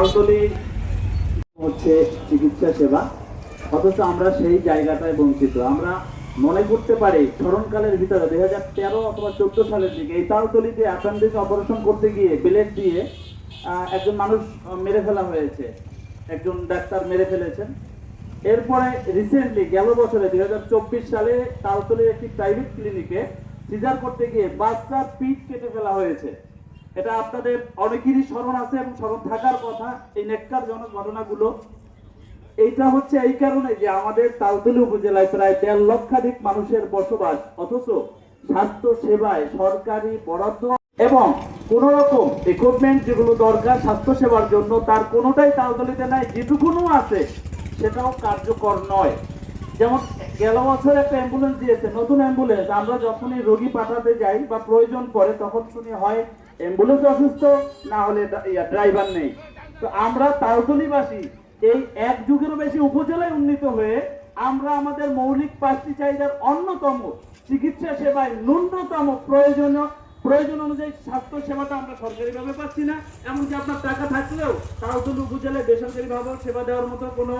তালতলি হচ্ছে চিকিৎসা সেবা, অথচ আমরা সেই জায়গাটায় বঞ্চিত। আমরা মনে করতে পারি স্মরণকালের ভিতরে দুই হাজার তেরো অথবা চোদ্দ সালের দিকে এই তালতলিতে অ্যাপেন্ডিক্স অপারেশন করতে গিয়ে ব্লেড দিয়ে একজন মানুষ মেরে ফেলা হয়েছে। একজন ডাক্তার মেরে ফেলেছেন। এরপরে রিসেন্টলি গেল বছরে দুই হাজার চব্বিশ সালে তালতলির একটি প্রাইভেট ক্লিনিকে সিজার করতে গিয়ে বাচ্চার পিঠ কেটে ফেলা হয়েছে। এটা আপনাদের অনেকেরই স্মরণ আছে এবং স্মরণ থাকার কথা, এই নেককারজনক ঘটনাগুলো। এইটা হচ্ছে এই কারণে যে আমাদের তালতলি উপজেলায় প্রায় দেড় লক্ষাধিক মানুষের বসবাস, অথচ স্বাস্থ্য সেবায় সরকারি বরাদ্দ এবং কোন রকম ইকুইপমেন্ট যেগুলো দরকার স্বাস্থ্য সেবার জন্য, তার কোনোটাই তালতলিতে নাই, যেটুকুনও আছে, সেটাও কার্যকর নয়। যেমন গেল বছর একটা অ্যাম্বুলেন্স দিয়েছে, নতুন অ্যাম্বুলেন্স আমরা যখনই রোগী পাঠাতে যাই বা প্রয়োজন পড়ে, তখন শুনি হয় অ্যাম্বুলেন্স অসুস্থ, না হলে ড্রাইভার নেই। তো আমরা তালতলিবাসী, এই এক যুগেরও বেশি উপজেলায় উন্নীত হয়ে আমরা আমাদের মৌলিক পাঁচটি চাহিদার অন্যতম চিকিৎসা সেবায় ন্যূনতম প্রয়োজনীয়, প্রয়োজন অনুযায়ী স্বাস্থ্য সেবাটা আমরা সরকারিভাবে পাচ্ছি না। এমনকি আপনার টাকা থাকলেও তালতলি উপজেলায় বেসরকারিভাবেও সেবা দেওয়ার মতো কোনো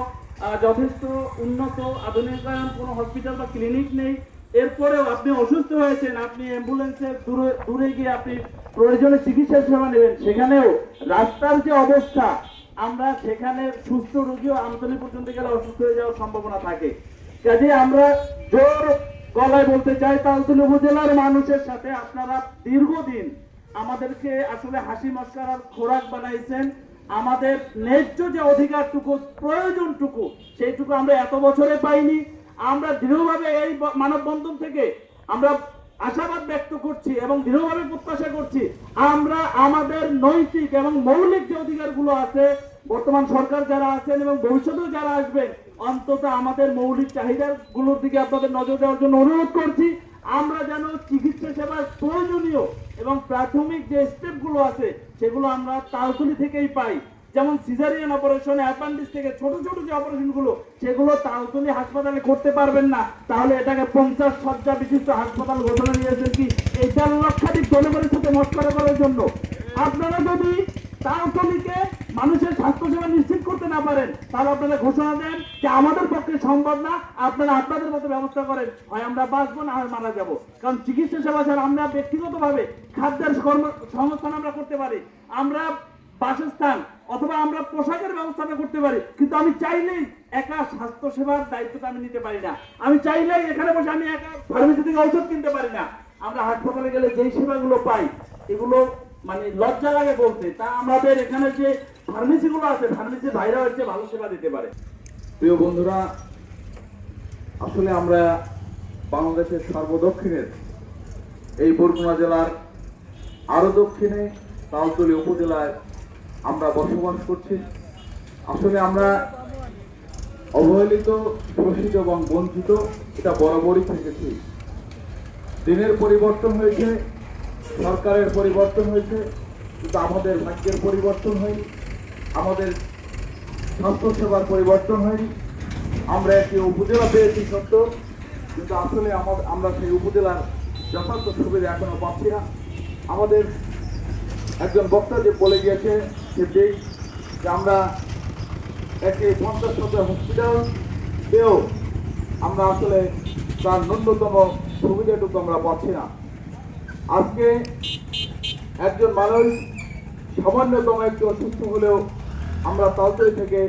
যথেষ্ট উন্নত আধুনিকায়ন কোনো হসপিটাল বা ক্লিনিক নেই। এরপরেও আপনি অসুস্থ হয়েছেন, আপনি অ্যাম্বুলেন্সে দূরে দূরে গিয়ে আপনি প্রয়োজনে চিকিৎসা সেবা নেবেন। সেখানেও রাস্তার যে অবস্থা, আমরা সেখানে সুস্থ রোগীও আমতলি পর্যন্ত গেলে অসুস্থ হয়ে যাওয়ার সম্ভাবনা থাকে। কাজে আমরা জোর গলায় বলতে চাই, তালতলি উপজেলার মানুষের সাথে আপনারা দীর্ঘদিন আমাদেরকে আসলে হাসি মস্কারার খোরাক বানাইছেন। আমাদের ন্যায্য যে অধিকারটুকু, প্রয়োজনটুকু, সেইটুকু আমরা এত বছরে পাইনি। আমরা দৃঢ়ভাবে এই মানববন্ধন থেকে আমরা আশাবাদ ব্যক্ত করছি এবং দৃঢ়ভাবে প্রত্যাশা করছি, আমরা আমাদের নৈতিক এবং মৌলিক যে অধিকারগুলো আছে, বর্তমান সরকার যারা আছেন এবং ভবিষ্যতেও যারা আসবেন, অন্তত আমাদের মৌলিক চাহিদাগুলোর দিকে আপনাদের নজর দেওয়ার জন্য অনুরোধ করছি, আমরা যেন চিকিৎসা সেবার প্রয়োজনীয় এবং প্রাথমিক যে স্টেপগুলো আছে, সেগুলো আমরা তালতলি থেকেই পাই। যেমন সিজারিয়ান অপারেশন অ্যাপান্ডিক্স থেকে ছোট ছোট যে অপারেশনগুলো সেগুলো তালতলি হাসপাতালে করতে পারবেন না। তাহলে এটাকে পঞ্চাশ শয্যা বিশিষ্ট হাসপাতাল ঘোষণা নিয়েছেন কি? চার লক্ষাধিক জনগণের সাথে মস্করা করার জন্য। আপনারা যদি তালতলিকে মানুষের স্বাস্থ্যসেবা নিশ্চিত করতে না পারেন, তাহলে আপনারা ঘোষণা দেন যে আমাদের পক্ষে সম্ভব না, আপনারা আপনাদের মতো ব্যবস্থা করেন। হয় আমরা বাঁচবো না হয় মারা যাব। কারণ চিকিৎসা সেবা ছাড়া আমরা ব্যক্তিগতভাবে খাদ্যের কর্ম সংস্থান আমরা করতে পারি। আমরা বাসস্থান অথবা আমরা পোশাকের ব্যবস্থাটা করতে পারি, কিন্তু আমি চাইলেই একা স্বাস্থ্য সেবার দায়িত্বটা আমি নিতে পারি না। আমি চাইলেই এখানে বসে আমি একা ফার্মেসি থেকে ঔষধ কিনতে পারি না। আমরা হাসপাতালে গেলে যেই সেবাগুলো পাই, এগুলো মানে লজ্জা লাগে বলতে, তা আমাদের এখানে যে ফার্মেসিগুলো আছে ফার্মেসি ভাইরা হচ্ছে ভালো সেবা দিতে পারে। প্রিয় বন্ধুরা, আসলে আমরা বাংলাদেশের সর্বদক্ষিণের এই বরগুনা জেলার আরও দক্ষিণে, তালতলি উপজেলায় আমরা বসবাস করছি। আসলে আমরা অবহেলিত, শোষিত এবং বঞ্চিত, এটা বরাবরই থেকেছি। দিনের পরিবর্তন হয়েছে, সরকারের পরিবর্তন হয়েছে, কিন্তু আমাদের ভাগ্যের পরিবর্তন হয়নি, আমাদের স্বাস্থ্যসেবার পরিবর্তন হয়নি। আমরা একটি উপজেলা পেয়েছি সত্য, কিন্তু আসলে আমাদের আমরা সেই উপজেলার যথার্থ সুবিধা এখনও পাচ্ছি না। আমাদের একজন বক্তা যে বলে গিয়েছে যে আমরা একটি পঞ্চাশ শয্যা হসপিটাল পেয়েও আমরা আসলে তার ন্যূনতম সুবিধাটুকু আমরা পাচ্ছি না। আজকে একজন মানুষ সামান্যতম একটু অসুস্থ হলেও আমরা তাড়াতাড়ি থেকে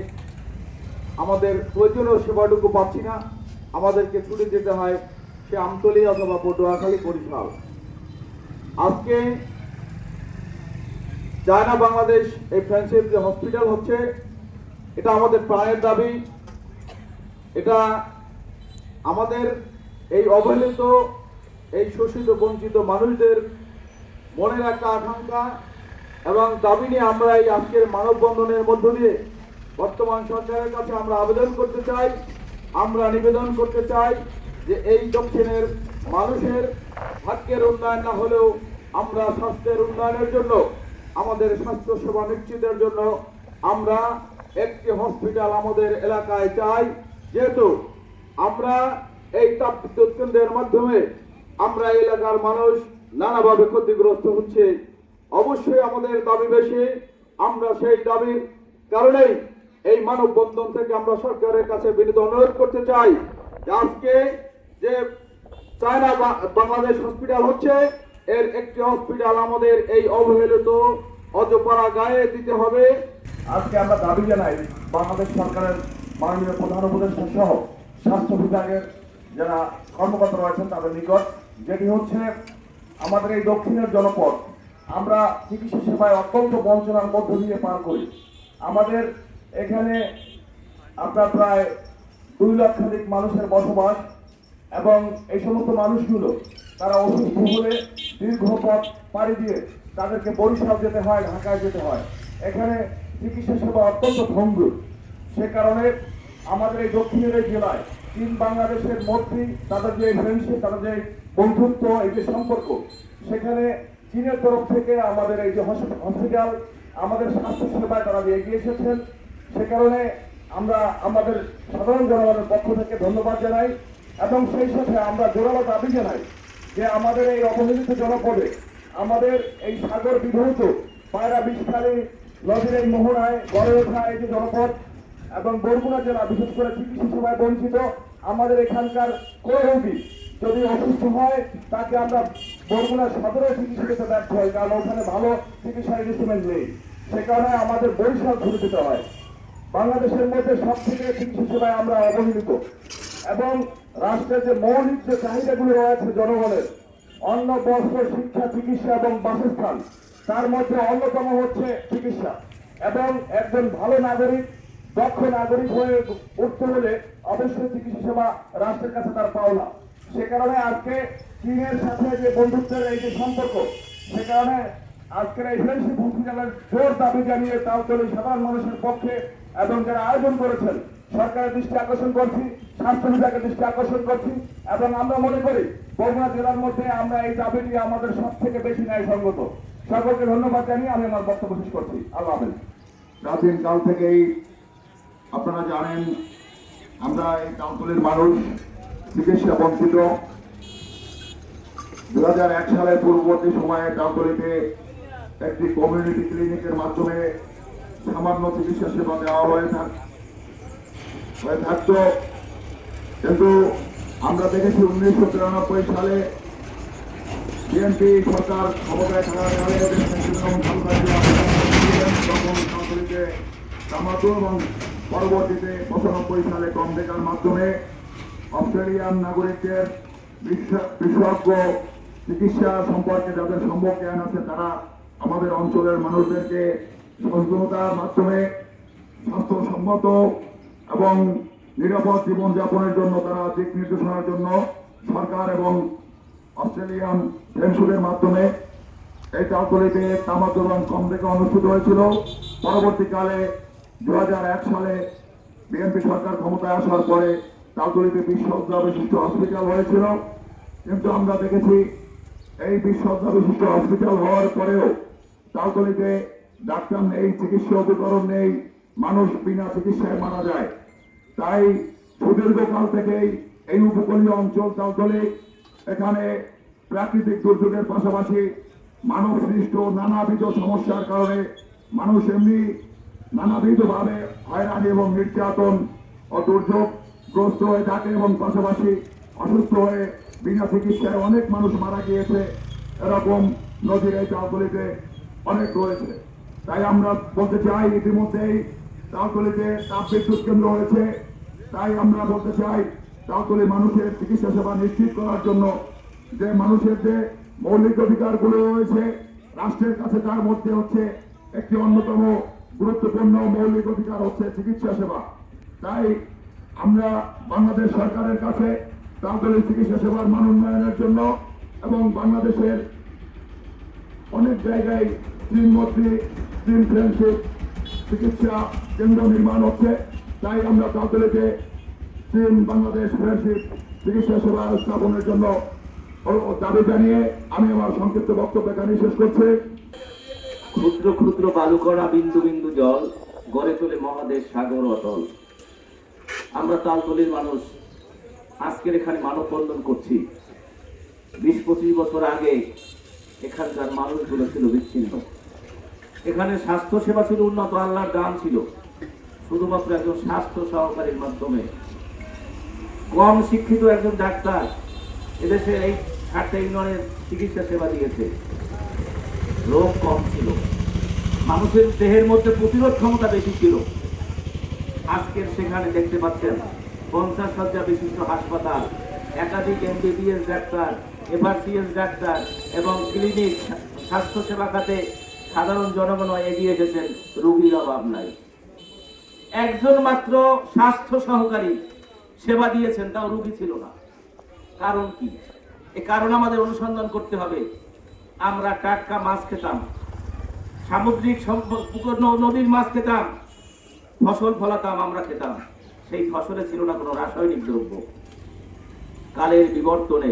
আমাদের প্রয়োজনীয় সেবাটুকু পাচ্ছি না। আমাদেরকে ছুটে যেতে হয় সে আমতলি অথবা পটুয়াখালী বরিশাল আজকে চায়না, বাংলাদেশ, এই ফ্রেন্ডশিপ যে হসপিটাল হচ্ছে, এটা আমাদের প্রাণের দাবি। এটা আমাদের এই অবহেলিত, এই শোষিত, বঞ্চিত মানুষদের মনের একটা আকাঙ্ক্ষা এবং দাবি নিয়ে আমরা এই আজকের মানববন্ধনের মধ্য দিয়ে বর্তমান সরকারের কাছে আমরা আবেদন করতে চাই, আমরা নিবেদন করতে চাই যে এই দক্ষিণের মানুষের ভাগ্যের উন্নয়ন না হলেও আমরা স্বাস্থ্যের উন্নয়নের জন্য আমাদের স্বাস্থ্য সেবা নিশ্চিতের জন্য আমরা একটি হসপিটাল আমাদের এলাকায় চাই। যেহেতু আমরা এই তাপ বিদ্যুৎ কেন্দ্রের মাধ্যমে আমরা এলাকার মানুষ নানাভাবে ক্ষতিগ্রস্ত হচ্ছে। অবশ্যই আমাদের দাবি বেশি, আমরা সেই দাবির কারণেই এই মানববন্ধন থেকে আমরা সরকারের কাছে বিনীত অনুরোধ করতে চাই। আজকে যে চায়না বাংলাদেশ হসপিটাল হচ্ছে এর একটি হসপিটাল আমাদের এই অবহেলিত অজপাড়া গায়ে দিতে হবে। আজকে আমরা দাবি জানাই, বাংলাদেশ সরকারের মাননীয় প্রধান উপদেষ্টা সহ স্বাস্থ্য বিভাগের যারা কর্মকর্তা রয়েছেন তাদের নিকট, যেটি হচ্ছে আমাদের এই দক্ষিণের জনপদ। আমরা চিকিৎসা সেবায় অত্যন্ত বঞ্চনার মধ্য দিয়ে পার করি। আমাদের এখানে আপনার প্রায় দুই লক্ষাধিক মানুষের বসবাস এবং এই সমস্ত মানুষগুলো তারা অসুস্থ হলে দীর্ঘ পথ পাড়ি দিয়ে তাদেরকে বরিশাল যেতে হয়, ঢাকায় যেতে হয়। এখানে চিকিৎসা সেবা অত্যন্ত ভঙ্গুর। সে কারণে আমাদের এই দক্ষিণের এই জেলায় চীন বাংলাদেশের মধ্যেই তাদের যে ফ্রেন্ডশিপ তাদের যে বন্ধুত্ব, এই যে সম্পর্ক, সেখানে চীনের তরফ থেকে আমাদের এই যে হসপিটাল আমাদের স্বাস্থ্য সেবায় তারা এগিয়ে এসেছেন, সে কারণে আমরা আমাদের সাধারণ জনগণের পক্ষ থেকে ধন্যবাদ জানাই। এবং সেই সাথে আমরা জোরালো দাবি জানাই যে আমাদের এই অবহেলিত জনপদে আমাদের এই সাগর বিধৌত পায়রা বিষখালী নদীর এই মোহনায় গড়ে ওঠা এই যে জনপদ এবং বরগুনা জেলা, বিশেষ করে চিকিৎসা সেবায় বঞ্চিত আমাদের এখানকার কোনো রোগী যদি অসুস্থ হয়, তাকে আমরা বরগুনা সদরে চিকিৎসা ব্যর্থ হয় কারণ ওখানে ভালো চিকিৎসা ইনস্ট্রুমেন্ট নেই। সে কারণে আমাদের বরিশাল ঘুরে দিতে হয়। বাংলাদেশের মধ্যে সব থেকে চিকিৎসা সেবায় আমরা অবহেলিত। এবং রাষ্ট্রের যে মৌলিক যে চাহিদাগুলো রয়েছে জনগণের অন্ন বস্ত্র শিক্ষা, চিকিৎসা এবং বাসস্থান, তার মধ্যে অন্যতম হচ্ছে চিকিৎসা। এবং একজন ভালো নাগরিক, দক্ষ নাগরিক হয়ে উঠতে হলে অবশ্যই চিকিৎসা সেবা রাষ্ট্রের কাছে তার পাওনা। সে কারণে আজকে চীনের সাথে যে বন্ধুত্বের এই যে সম্পর্ক, সে কারণে আজকের এই ফ্রেন্ডশিপ হসপিটালের জোর দাবি জানিয়ে তাওতলি সাধারণ মানুষের পক্ষে এবং যারা আয়োজন করেছেন, সরকারের দৃষ্টি আকর্ষণ করছি। স্বাস্থ্য বিভাগের দৃষ্টি আকর্ষণ করছি এবং আমরা মনে করি বগুড়া জেলার মধ্যে আমরা এই দাবিটি আমাদের সব থেকে বেশি ন্যায়সঙ্গত। সকলকে ধন্যবাদ জানিয়ে আমি আমার বক্তব্য শেষ করছি। আল্লাহ হাফেজ। প্রাচীন কাল থেকেই আপনারা জানেন, আমরা এই কাউন্সিলের মানুষ, চিকিৎসা বঞ্চিত। দুই হাজার এক সালের পূর্ববর্তী সময়ে কাউন্সিলিতে একটি কমিউনিটি ক্লিনিকের মাধ্যমে সামান্য চিকিৎসা সেবা দেওয়া হয়ে থাক থাকতো। কিন্তু আমরা দেখেছি উনিশশো তিরানব্বই সালে বিএনপি সরকার ক্ষমতায় থাকাকালে এবং পরবর্তীতে পঁচানব্বই সালে কমবেকার মাধ্যমে অস্ট্রেলিয়ান নাগরিকদের বিশেষজ্ঞ চিকিৎসা সম্পর্কে যাদের সম্ভব জ্ঞান আছে, তারা আমাদের অঞ্চলের মানুষদেরকে সচেতনতার মাধ্যমে স্বাস্থ্যসম্মত এবং নিরাপদ জীবনযাপনের জন্য তারা দিক নির্দেশনার জন্য সরকার এবং অস্ট্রেলিয়ান ফ্রেন্ডশিপের মাধ্যমে এই তালতলিতে তামাতুরন কম থেকে অনুষ্ঠিত হয়েছিল। পরবর্তীকালে দু হাজার এক সালে বিএনপি সরকার ক্ষমতায় আসার পরে তালতলিতে বিশ্ব অধ্যা বিশিষ্ট হসপিটাল হয়েছিল। কিন্তু আমরা দেখেছি এই বিশ্ব অধ্যা বিশিষ্ট হসপিটাল হওয়ার পরেও তালতলিতে ডাক্তার নেই, চিকিৎসা উপকরণ নেই, মানুষ বিনা চিকিৎসায় মারা যায়। তাই সুদীর্ঘকাল থেকেই এই উপকূলীয় অঞ্চল তালতলে এখানে প্রাকৃতিক দুর্যোগের পাশাপাশি মানব সৃষ্ট নানাবিধ সমস্যার কারণে মানুষ এমনি নানাবিধভাবে হয়রানি এবং নির্যাতন ও দুর্যোগগ্রস্ত হয়ে থাকে এবং পাশাপাশি অসুস্থ হয়ে বিনা চিকিৎসায় অনেক মানুষ মারা গিয়েছে। এরকম নদীর এই তালতলিতে অনেক রয়েছে। তাই আমরা বলতে চাই ইতিমধ্যেই তালতলিতে তাপ বিদ্যুৎ কেন্দ্র হয়েছে। তাই আমরা বলতে চাই, তাহলে মানুষের চিকিৎসা সেবা নিশ্চিত করার জন্য যে মানুষের যে মৌলিক অধিকারগুলো রয়েছে, রাষ্ট্রের কাছে তার মধ্যে হচ্ছে একটি অন্যতম গুরুত্বপূর্ণ মৌলিক অধিকার হচ্ছে চিকিৎসা সেবা। তাই আমরা বাংলাদেশ সরকারের কাছে তালতলি চিকিৎসা সেবার মান উন্নয়নের জন্য এবং বাংলাদেশের অনেক জায়গায় তিন মন্ত্রী তিন ফ্রেন্ডশিপ চিকিৎসা কেন্দ্র নির্মাণ হচ্ছে। তাই আমরা তালতলিতে চীন বাংলাদেশ ফ্রেন্ডশিপ চিকিৎসা সেবা স্থাপনের জন্য দাবি জানিয়ে আমি আমার সংক্ষিপ্ত বক্তব্য এখানে শেষ করছি। ক্ষুদ্র ক্ষুদ্র বালুকণা বিন্দু বিন্দু জল গড়ে তোলে মহাদেশ সাগর অটল। আমরা তালতলির মানুষ। আজকের এখানে মানববন্ধন করছি। বিশ পঁচিশ বছর আগে এখানকার মানুষগুলো ছিল বিচ্ছিন্ন। এখানে স্বাস্থ্য সেবা ছিল উন্নত আল্লাহর দান ছিল, শুধুমাত্র একজন স্বাস্থ্য সহকারীর মাধ্যমে। কম শিক্ষিত একজন ডাক্তার এদেশে এই ষাটটা ইউনিয়নের চিকিৎসা সেবা দিয়েছে। রোগ কম ছিল। মানুষের দেহের মধ্যে প্রতিরোধ ক্ষমতা বেশি ছিল। আজকের সেখানে দেখতে পাচ্ছেন, পঞ্চাশ শয্যা বিশিষ্ট হাসপাতাল, একাধিক এমবিবিএস ডাক্তার, এফআরসিএস ডাক্তার এবং ক্লিনিক স্বাস্থ্য সেবা খাতে সাধারণ জনগণ এগিয়ে এসেছেন, রুগীর অভাব নাই। একজন মাত্র স্বাস্থ্য সহকারী সেবা দিয়েছেন, তাও রুগী ছিল না। কারণ কি? এ কারণ আমাদের অনুসন্ধান করতে হবে। আমরা টাটকা মাছ খেতাম, সামুদ্রিক সম্পদ নদীর মাছ খেতাম, ফসল ফলাতাম, আমরা খেতাম। সেই ফসলে ছিল না কোনো রাসায়নিক দ্রব্য। কালের বিবর্তনে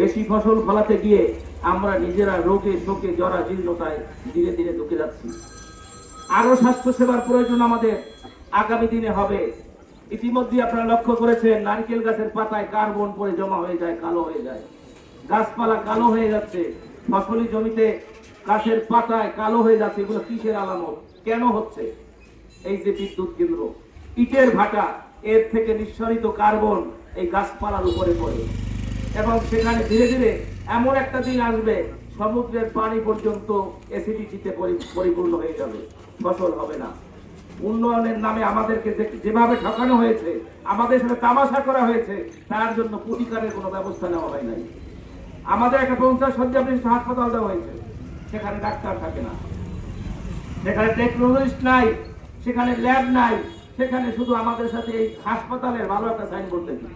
বেশি ফসল ফলাতে গিয়ে আমরা নিজেরা রোগে, শোকে জরা জীর্ণতায় ধীরে ধীরে ঢুকে যাচ্ছি। আরও স্বাস্থ্য সেবার প্রয়োজন আমাদের। আগামী দিনে হবে। ইতিমধ্যে আপনারা লক্ষ্য করেছেন, নারকেল গাছের পাতায় কার্বন পরে জমা হয়ে যায়, কালো হয়ে যায়। গাছপালা কালো হয়ে যাচ্ছে। ফসলি জমিতে গাছের পাতায় কালো হয়ে যাচ্ছে। এগুলো কিসের আলামত? কেন হচ্ছে? এই যে বিদ্যুৎ কেন্দ্র, ইটের ভাটা, এর থেকে নিঃসরিত কার্বন এই গাছপালার উপরে পড়ে। এবং সেখানে ধীরে ধীরে এমন একটা দিন আসবে, সমুদ্রের পানি পর্যন্ত অ্যাসিডিটিতে পরিপূর্ণ হয়ে যাবে, ফসল হবে না। উন্নয়নের নামে আমাদেরকে যেভাবে ঠকানো হয়েছে, আমাদের সাথে তামাশা করা হয়েছে, তার জন্য প্রতিকারের কোনো ব্যবস্থা নেওয়া হয় নাই। আমাদের একটা পঞ্চাশ শয্যা বিশিষ্ট হাসপাতাল দেওয়া হয়েছে, সেখানে ডাক্তার থাকে না। সেখানে টেকনোলজিস্ট নাই, সেখানে ল্যাব নাই, সেখানে শুধু আমাদের সাথে এই হাসপাতালের ভালো একটা সাইনবোর্ড দেখি।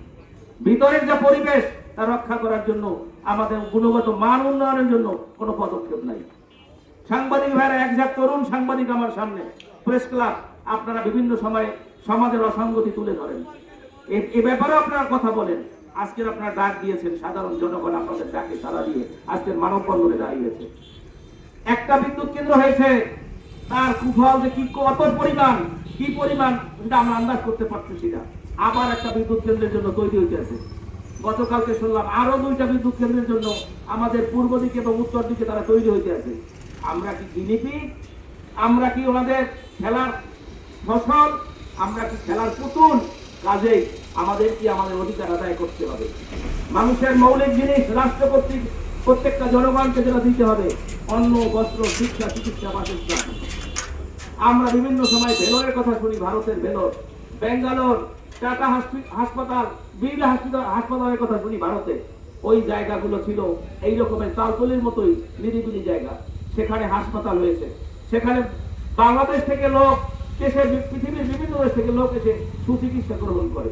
ভিতরের যে পরিবেশ তা রক্ষা করার জন্য আমাদের গুণগত মান উন্নয়নের জন্য কোনো পদক্ষেপ নাই। সাংবাদিক ভাইরা একজাক তরুণ সাংবাদিক আমার সামনে, প্রেস ক্লাব, আপনারা বিভিন্ন সময়ে সমাজের অসঙ্গতি তুলে ধরেন। এ- ব্যাপারে আপনারা কথা বলেন। আজকের আপনারা ডাক দিয়েছেন, সাধারণ জনগণ আপনাদের ডাকে সারা দিয়ে আজকের মানববন্ধনে দাঁড়িয়েছে। একটা বিদ্যুৎ কেন্দ্র হয়েছে, তার কুফল যে কি, কত পরিমাণ, কি পরিমাণ, সেটা আমরা আন্দাজ করতে পারতেছি না। আবার একটা বিদ্যুৎ কেন্দ্রের জন্য তৈরি হইতে আছে। গতকালকে শুনলাম আরও দুইটা বিদ্যুৎ কেন্দ্রের জন্য আমাদের পূর্ব দিকে এবং উত্তর দিকে তারা তৈরি হইতে আছে। আমরা কি জিনিপি আমরা কি ওনাদের খেলার ফসল? আমরা কি খেলার পুতুল? কাজেই আমাদের কি আমাদের অধিকার আদায় করতে হবে। মানুষের মৌলিক জিনিস রাষ্ট্র কর্তৃক প্রত্যেকটা জনগণকে যেটা দিতে হবে, অন্ন, বস্ত্র, শিক্ষা, চিকিৎসা, বাসস্থান। আমরা বিভিন্ন সময় ভেলোরের কথা শুনি, ভারতের ভেলোর বেঙ্গালোর টাটা হসপি- হাসপাতাল, বিড়লা হাসপাতাল হাসপাতালের কথা শুনি ভারতে। ওই জায়গাগুলো ছিল এই রকমের তালতলির মতোই নিরিবিলি জায়গা। সেখানে হাসপাতাল হয়েছে। সেখানে বাংলাদেশ থেকে লোক দেশের পৃথিবীর বিভিন্ন দেশ থেকে লোক এসে সুচিকিৎসা গ্রহণ করে।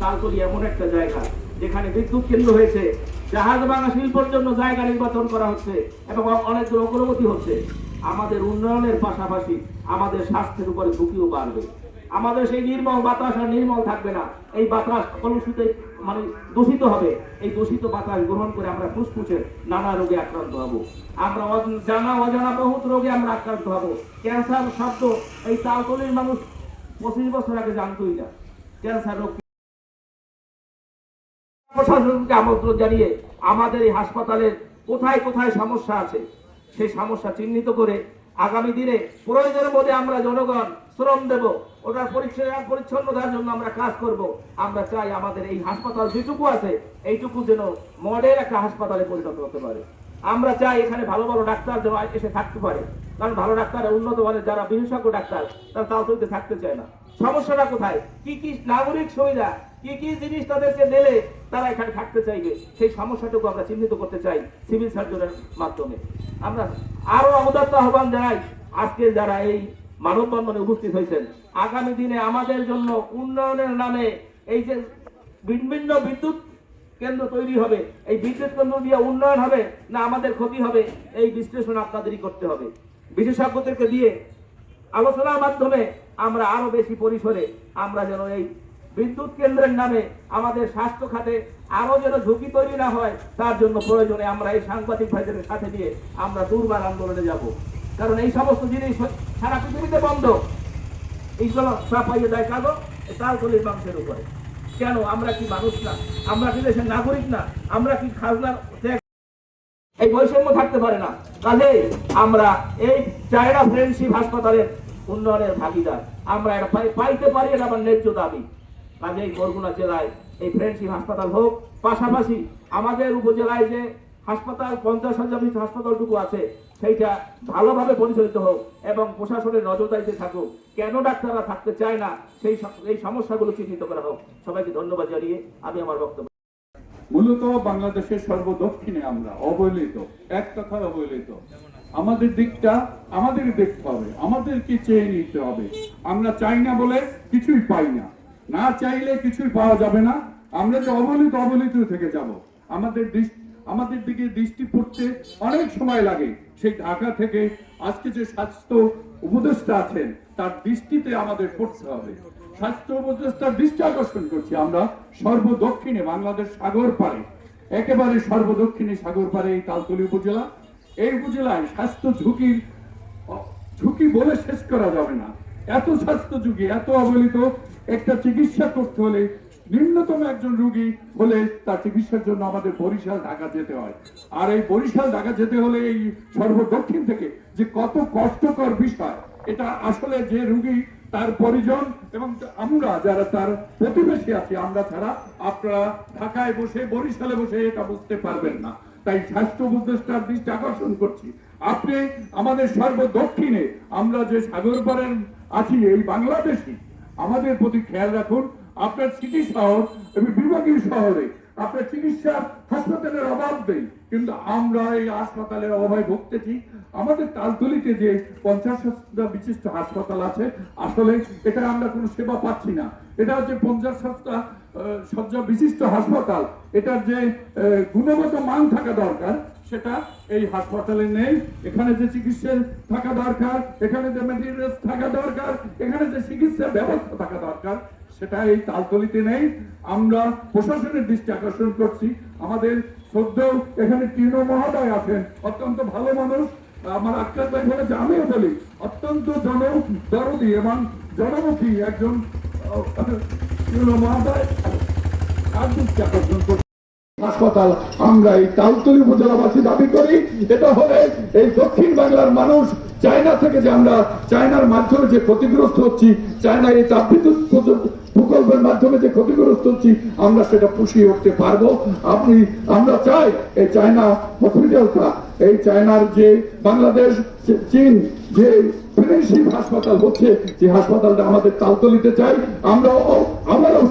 তালতলি এমন একটা জায়গা যেখানে বিদ্যুৎ কেন্দ্র হয়েছে। জাহাজ ভাঙা শিল্পের জন্য জায়গা নির্বাচন করা হচ্ছে এবং অনেকগুলো অগ্রগতি হচ্ছে। আমাদের উন্নয়নের পাশাপাশি আমাদের স্বাস্থ্যের উপরে ঝুঁকিও বাড়বে। আমাদের সেই নির্মল বাতাস আর নির্মল থাকবে না। এই বাতাস কলুষিত মানে দূষিত হবে। এই দূষিত বাতাস গ্রহণ করে আমরা ফুসফুসে নানা রোগে আক্রান্ত হব। আমরা জানা অজানা বহুত রোগে আমরা আক্রান্ত হব। ক্যান্সার শব্দ, এই তালতলির মানুষ পঁচিশ বছর আগে জানতোই না। ক্যান্সার রোগ প্রশাসনকে আমন্ত্রণ জানিয়ে আমাদের এই হাসপাতালের কোথায় কোথায় সমস্যা আছে, সেই সমস্যা চিহ্নিত করে আগামী দিনে প্রয়োজনের মধ্যে আমরা জনগণ শ্রম দেব, ওটার পরিচ্ছন্ন পরিচ্ছন্নতার জন্য আমরা কাজ করব। আমরা চাই আমাদের এই হাসপাতাল যেটুকু আছে, এইটুকু যেন মডেল একটা হাসপাতালে পরিণত হতে পারে। আমরা চাই এখানে ভালো ভালো ডাক্তার যেন এসে থাকতে পারে। কারণ ভালো ডাক্তার উন্নত মানের যারা বিশেষজ্ঞ ডাক্তার, তারা তাও তৈরিতে থাকতে চায় না। সমস্যাটা কোথায়? কি কি নাগরিক সুবিধা, কি কি জিনিস তাদেরকে দিলে তারা এখানে থাকতে চাইবে? সেই সমস্যাটুকু আমরা চিহ্নিত করতে চাই সিভিল সার্জনের মাধ্যমে। আমরা আরও অবদার্থ আহ্বান জানাই আজকে যারা এই মানববন্ধনে উপস্থিত হয়েছেন। আগামী দিনে আমাদের জন্য উন্নয়নের নামে এই যে বিভিন্ন বিদ্যুৎ কেন্দ্র তৈরি হবে, এই বিদ্যুৎ কেন্দ্র দিয়ে উন্নয়ন হবে, না আমাদের ক্ষতি হবে, এই বিশ্লেষণ আপনাদেরই করতে হবে। বিশেষজ্ঞদেরকে দিয়ে আলোচনার মাধ্যমে আমরা আরও বেশি পরিসরে আমরা যেন এই বিদ্যুৎ কেন্দ্রের নামে আমাদের স্বাস্থ্য খাতে আরও যেন ঝুঁকি তৈরি না হয়, তার জন্য প্রয়োজনে আমরা এই সাংবাদিক ভাইদের সাথে নিয়ে আমরা দুর্বার আন্দোলনে যাব। কারণ এই সমস্ত জিনিস সারা পৃথিবীতে বন্ধ। এইগুলো সাফাইয়ে দেয় কাগজ তালতলির মানুষের উপরে। কেন? আমরা কি মানুষ না? আমরা কি দেশের নাগরিক না? আমরা কি খাজনার এই বৈষম্য থাকতে পারে না। কাজে আমরা এই চায়না ফ্রেন্ডশিপ হাসপাতালের উন্নয়নের ভাগিদার। আমরা এটা পাইতে পারি, এটা আমার ন্যায্য দাবি। কাজেই বরগুনা জেলায় এই ফ্রেন্ডশিপ হাসপাতাল হোক, পাশাপাশি আমাদের উপজেলায় যে হাসপাতাল, পঞ্চাশ হাজার হাসপাতালটুকু আছে সেইটা ভালোভাবে পরিচালিত হোক এবং প্রশাসনের নজরদারিতে থাকুক। কেন ডাক্তাররা থাকতে চায় না? সেই এই সমস্যাগুলো চিহ্নিত করা হোক। সবাইকে ধন্যবাদ জানিয়ে আমি আমার বক্তব্য মূলত বাংলাদেশের সর্বদক্ষিণে আমরা অবহেলিত। এক কথায় অবহেলিত। আমাদের দিকটা আমাদের দেখতে হবে। আমাদেরকে চেয়ে নিতে হবে। আমরা চাই না বলে কিছুই পাই না। না চাইলে কিছুই পাওয়া যাবে না। আমরা যে অবহেলিত অবহেলিত থেকে যাব। আমাদের আমাদের দিকে দৃষ্টি পড়তে অনেক সময় লাগে। সেই ঢাকা থেকে আজকে যে স্বাস্থ্য উপদেষ্টা আছেন, তার দৃষ্টিতে আমাদের পড়তে হবে। স্বাস্থ্য উপদেষ্টার দৃষ্টি আকর্ষণ করছি আমরা সর্বদক্ষিণে বাংলাদেশ সাগর পারে একেবারে সর্বদক্ষিণে সাগর পারে এই তালতলি উপজেলা। এই উপজেলায় স্বাস্থ্য ঝুঁকির ঝুঁকি বলে শেষ করা যাবে না। এত স্বাস্থ্য ঝুঁকি, এত অবহেলিত একটা চিকিৎসা করতে হলে নিম্নতম একজন রোগী হলে তার চিকিৎসার জন্য আমাদের বরিশাল, ঢাকা যেতে হয়। আর এই বরিশাল, ঢাকা যেতে হলে এই সর্বদক্ষিণ থেকে যে কত কষ্টকর বিষয়, এটা আসলে যে রোগী, তার পরিজন এবং আমরা যারা তার প্রতিবেশী আছি, আমরা ছাড়া আপনারা ঢাকায় বসে, বরিশালে বসে এটা বুঝতে পারবেন না। তাই স্বাস্থ্য উপদেষ্টার দৃষ্টি আকর্ষণ করছি। আপনি আমাদের সর্বদক্ষিণে আমরা যে সাগর পাড়ের আছি, এই বাংলাদেশি আমাদের প্রতি খেয়াল রাখুন আপনার সিটি শহর এবং বিভাগীয় শহরে আপনার চিকিৎসা হাসপাতালের অভাব নেই। কিন্তু আমরা এই হাসপাতালের অভাবে ভুগতেছি। আমাদের তালতলিতে যে পঞ্চাশ বিশিষ্ট হাসপাতাল আছে, আসলে এটা আমরা কোনো সেবা পাচ্ছি না। এটা হচ্ছে পঞ্চাশ সস্তা শয্যা বিশিষ্ট হাসপাতাল। এটার যে গুণগত মান থাকা দরকার, সেটা এই হাসপাতালে নেই। এখানে যে চিকিৎসা থাকা দরকার, এখানে যে মেটেরিয়ালস থাকা দরকার, এখানে যে চিকিৎসা ব্যবস্থা থাকা দরকার সেটা এই তালতলিতে নেই। আমরা প্রশাসনের দৃষ্টি আকর্ষণ করছি। আমাদের শ্রদ্ধেয় এখানে তৃণ মহোদয় আছেন, অত্যন্ত ভালো মানুষ। আমার আক্কাস ভাই বলেছে, আমিও বলি, অত্যন্ত জন দরদি এবং জনমুখী একজন তৃণ মহোদয়। তার দৃষ্টি আকর্ষণ করছি। হাসপাতাল, আমরা এই তালতলি উপজেলাবাসী দাবি করি, এটা হলে এই দক্ষিণ বাংলার মানুষ চায়না থেকে যে আমরা চায়নার মাধ্যমে যে ক্ষতিগ্রস্ত হচ্ছি চায়না এই তাপবিদ্যুৎ প্রকল্পের মাধ্যমে যে ক্ষতিগ্রস্ত হচ্ছি, আমরা সেটা পুষিয়ে উঠতে পারব। আপনি, আমরা চাই এই চায়না হসপিটালটা এই চায়নার যে বাংলাদেশ চীন, যে ফ্রেন্ডশিপ হাসপাতাল হচ্ছে, যে হাসপাতালটা আমাদের তালতলিতে চাই, আমরাও, আমারও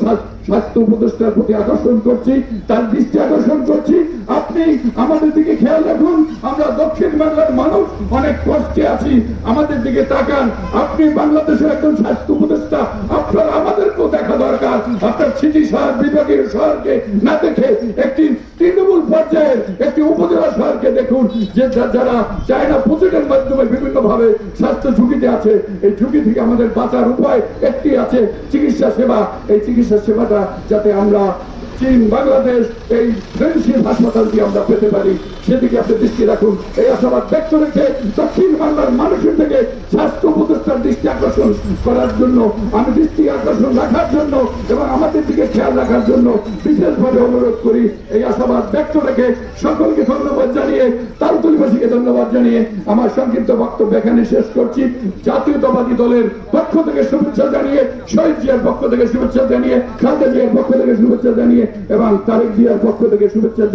স্বাস্থ্য উপদেষ্টার প্রতি আকর্ষণ করছি, তার দৃষ্টি আকর্ষণ করছি। আপনি আমাদের দিকে খেয়াল রাখুন, আমরা দক্ষিণ বাংলার মানুষ, অনেক কষ্টে আছি, আমাদের দিকে তাকান। আপনি বাংলাদেশের একজন স্বাস্থ্য উপদেষ্টা, আপনার, আমাদেরকেও দেখা দরকার। আপনার সিটি শহর, বিভাগীয় শহরকে না দেখে একটি তৃণমূল পর্যায়ের একটি উপজেলা শহরকে দেখুন, যে যারা চায়না প্রজেক্টের মাধ্যমে বিভিন্ন ভাবে স্বাস্থ্য ঝুঁকিতে আছে, এই ঝুঁকি থেকে আমাদের বাঁচার উপায় একটি আছে, চিকিৎসা সেবা। এই চিকিৎসা সেবাটা যাতে আমরা চীন বাংলাদেশ এই ফ্রেন্ডশিপ হাসপাতালটি আমরা পেতে পারি। সেদিকে আপনি দৃষ্টি রাখুন। এই আশাবাদ ব্যক্ত রেখে দক্ষিণ বাংলার মানুষের থেকে স্বাস্থ্য উপদেষ্টার দৃষ্টি আকর্ষণ করার জন্য, আমি দৃষ্টি আকর্ষণ রাখার জন্য এবং আমাদের দিকে খেয়াল রাখার জন্য বিশেষভাবে অনুরোধ করি, এই আশাবাদ ব্যক্ত রেখে সকলকে ধন্যবাদ জানিয়ে তালতলিবাসীকে ধন্যবাদ জানিয়ে আমার সংক্ষিপ্ত বক্তব্য এখানে শেষ করছি। জাতীয়তাবাদী দলের পক্ষ থেকে শুভেচ্ছা জানিয়ে, শহীদ জিয়ার পক্ষ থেকে শুভেচ্ছা জানিয়ে, খালেদা জিয়ার পক্ষ থেকে শুভেচ্ছা জানিয়ে এবং তারেক জিয়ার পক্ষ থেকে শুভেচ্ছা